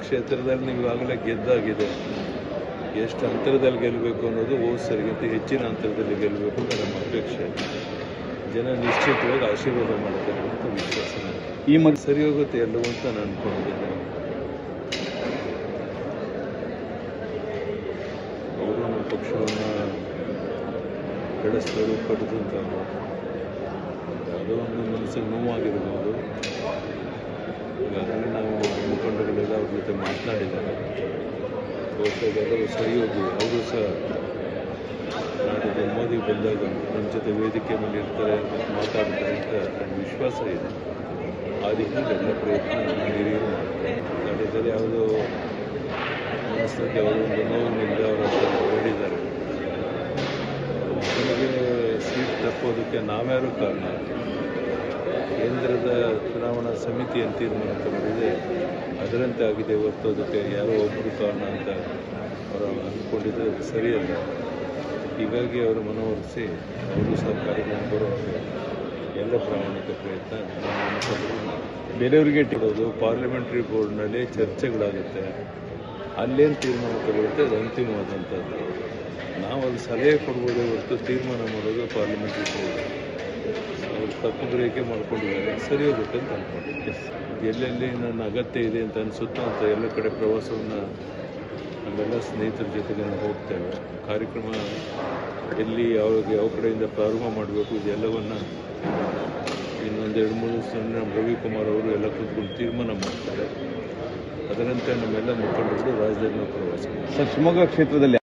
ಕ್ಷೇತ್ರದಲ್ಲಿ ನೀವು ಈಗಾಗಲೇ ಗೆದ್ದಾಗಿದೆ. ಎಷ್ಟು ಅಂತರದಲ್ಲಿ ಗೆಲ್ಲಬೇಕು ಅನ್ನೋದು ಓ ಸರಿಗಿಂತ ಹೆಚ್ಚಿನ ಅಂತರದಲ್ಲಿ ಗೆಲ್ಲಬೇಕು ಅಂತ ನಮ್ಮ ಅಪೇಕ್ಷೆ ಜನ ನಿಶ್ಚಿತವಾಗಿ ಆಶೀರ್ವಾದ ಮಾಡ್ತಾರೆ ಅಂತ ವಿಶ್ವಾಸ ಈ ಮಗ ಸರಿ ಹೋಗುತ್ತೆ ಎಲ್ಲವೂ ಅಂತ ನಾನು ಅನ್ಕೊಂಡಿದ್ದೇನೆ. ಅವರು ನಮ್ಮ ಪಕ್ಷವನ್ನು ಬೆಳೆಸಿದವರು ಕಟ್ಟಿದಂಥವ್ರು ಯಾವುದೋ ಒಂದು ಮನಸ್ಸಿಗೆ ನೋವಾಗಿರ್ಬೋದು ಈಗಾಗಲೇ ನಾವು ಮುಖಂಡಗಳೆಲ್ಲ ಅವ್ರ ಜೊತೆ ಮಾತನಾಡಿದ್ದಾರೆ. ಬಹುಶಃ ಎಲ್ಲರೂ ಅವರು ಸಹ ನಾಡಿದ್ದು ಮೋದಿ ಬಂದಾಗ ನಮ್ಮ ಜೊತೆ ವೇದಿಕೆ ಮೇಲೆ ಇರ್ತಾರೆ ಮಾತಾಡ್ತಾರೆ ಅಂತ ನನ್ನ ವಿಶ್ವಾಸ ಇದೆ. ಆ ದಿಕ್ಕಿನಲ್ಲಿ ಎಲ್ಲ ಪ್ರಯತ್ನ ಹಿರಿಯರು ಮಾಡ್ತಾರೆ. ನಾಡಿದ್ದಲ್ಲಿ ಯಾವುದೋ ಒಂದು ನೋವಿನಿಂದ ಅವರು ಹೇಳಿದ್ದಾರೆ ನಮಗೆ ಸೀಟ್ ತಪ್ಪೋದಕ್ಕೆ ನಾವ್ಯಾರು ಕಾರಣ? ಕೇಂದ್ರದ ಚುನಾವಣಾ ಸಮಿತಿ ಏನು ತೀರ್ಮಾನ ತಗೊಂಡಿದೆ ಅದರಂತೆ ಆಗಿದೆ. ಹೊರತು ಅದಕ್ಕೆ ಯಾರೋ ಒಬ್ಬರು ಕಾರಣ ಅಂತ ಅವರು ಅಂದ್ಕೊಂಡಿದ್ದು ಅದು ಸರಿಯಲ್ಲ. ಹೀಗಾಗಿ ಅವರು ಮನವೊಲಿಸಿ ಅವರು ಸರ್ಕಾರಿ ಕಾರ್ಯಕ್ರಮ ಬರೋಕ್ಕೆ ಎಲ್ಲ ಪ್ರಾಮಾಣಿಕ ಪ್ರಯತ್ನ ಇಟ್ಟಿರೋದು. ಬೇರೆಯವರಿಗೆ ಇಡೋದು ಪಾರ್ಲಿಮೆಂಟ್ರಿ ಬೋರ್ಡ್ನಲ್ಲಿ ಚರ್ಚೆಗಳಾಗುತ್ತೆ. ಅಲ್ಲೇನು ತೀರ್ಮಾನ ತಗೊಳುತ್ತೆ ಅದು ಅಂತಿಮವಾದಂಥದ್ದು. ನಾವು ಅಲ್ಲಿ ಸಲಹೆ ಕೊಡ್ಬೋದೇ ಹೊರತು ತೀರ್ಮಾನ ಮಾಡೋದು ಪಾರ್ಲಿಮೆಂಟ್ರಿ ಬೋರ್ಡ್. ಅವರು ತಪ್ಪು ಗ್ರಹಿಕೆ ಮಾಡ್ಕೊಂಡಿದ್ದಾರೆ. ಸರಿ ಹೋಗುತ್ತೆ ಅಂತ ಅನ್ಕೊಂಡಿದ್ದೆ ಎಲ್ಲೆಲ್ಲಿ ನನ್ನ ಅಗತ್ಯ ಇದೆ ಅಂತ ಅನಿಸುತ್ತೋ ಅಂತ ಎಲ್ಲ ಕಡೆ ಪ್ರವಾಸವನ್ನು ನಮ್ಮೆಲ್ಲ ಸ್ನೇಹಿತರ ಜೊತೆಗೆ ನಾವು ಹೋಗ್ತೇವೆ. ಕಾರ್ಯಕ್ರಮ ಎಲ್ಲಿ ಯಾವಾಗ ಯಾವ ಕಡೆಯಿಂದ ಪ್ರಾರಂಭ ಮಾಡಬೇಕು ಇದೆಲ್ಲವನ್ನು ಇನ್ನೊಂದು ಎರಡು ಮೂರು ದಿವಸ ನಮ್ಮ ರವಿಕುಮಾರ್ ಅವರು ಎಲ್ಲ ಕೂತ್ಕೊಂಡು ತೀರ್ಮಾನ ಮಾಡ್ತಾರೆ. ಅದರಂತೆ ನಮ್ಮೆಲ್ಲ ಮುಖಂಡರು ರಾಜಧಾನಿ ಪ್ರವಾಸ. ಸರ್ ಶಿವಮೊಗ್ಗ ಕ್ಷೇತ್ರದಲ್ಲಿ